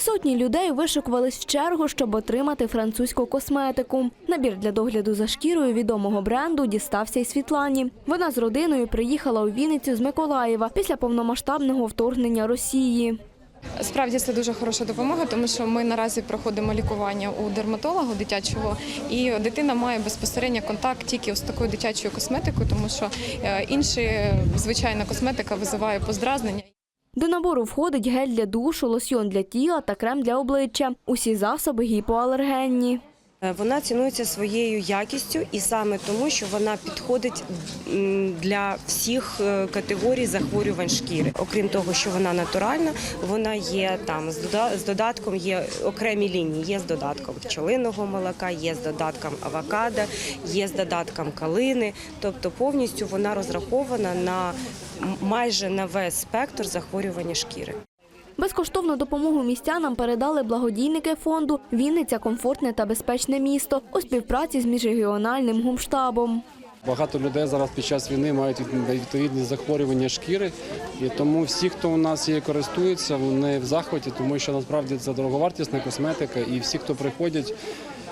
Сотні людей вишикувались в чергу, щоб отримати французьку косметику. Набір для догляду за шкірою відомого бренду дістався й Світлані. Вона з родиною приїхала у Вінницю з Миколаєва після повномасштабного вторгнення Росії. Справді це дуже хороша допомога, тому що ми наразі проходимо лікування у дерматолога дитячого, і дитина має безпосередньо контакт тільки з такою дитячою косметикою, тому що е, інші звичайна косметика визиває поздразнення. До набору входить гель для душу, лосьйон для тіла та крем для обличчя. Усі засоби гіпоалергенні. Е, Вона цінується своєю якістю і саме тому, що вона підходить для всіх е, категорій захворювань шкіри. Окрім того, що вона натуральна, вона є там з дода- з додатком, є окремі лінії. Є з додатком пчелиного молока, є з додатком авокадо, є з додатком калини. Тобто повністю вона розрахована на майже на весь спектр захворювання шкіри. Безкоштовну допомогу містянам передали благодійники фонду Вінниця комфортне та безпечне місто у співпраці з міжрегіональним гумштабом. Багато людей зараз під час війни мають від- відповідні захворювання шкіри, і тому всі, хто у нас є користуються, вони в захваті, тому що насправді це дороговартісна косметика, і всі, хто приходять.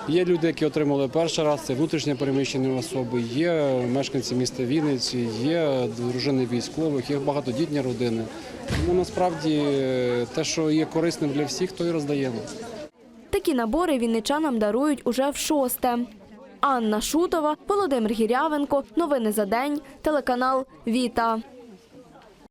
Є люди, які отримали перший раз, це внутрішньо переміщені особи, є мешканці міста Вінниці, є дружини військових, є багатодітні родини. Тому насправді е, те, що є корисним для всіх, то і роздаємо. Такі набори вінничанам дарують уже в шосте. Анна Шутова, Володимир Гірявенко. Новини за день. Телеканал Віта.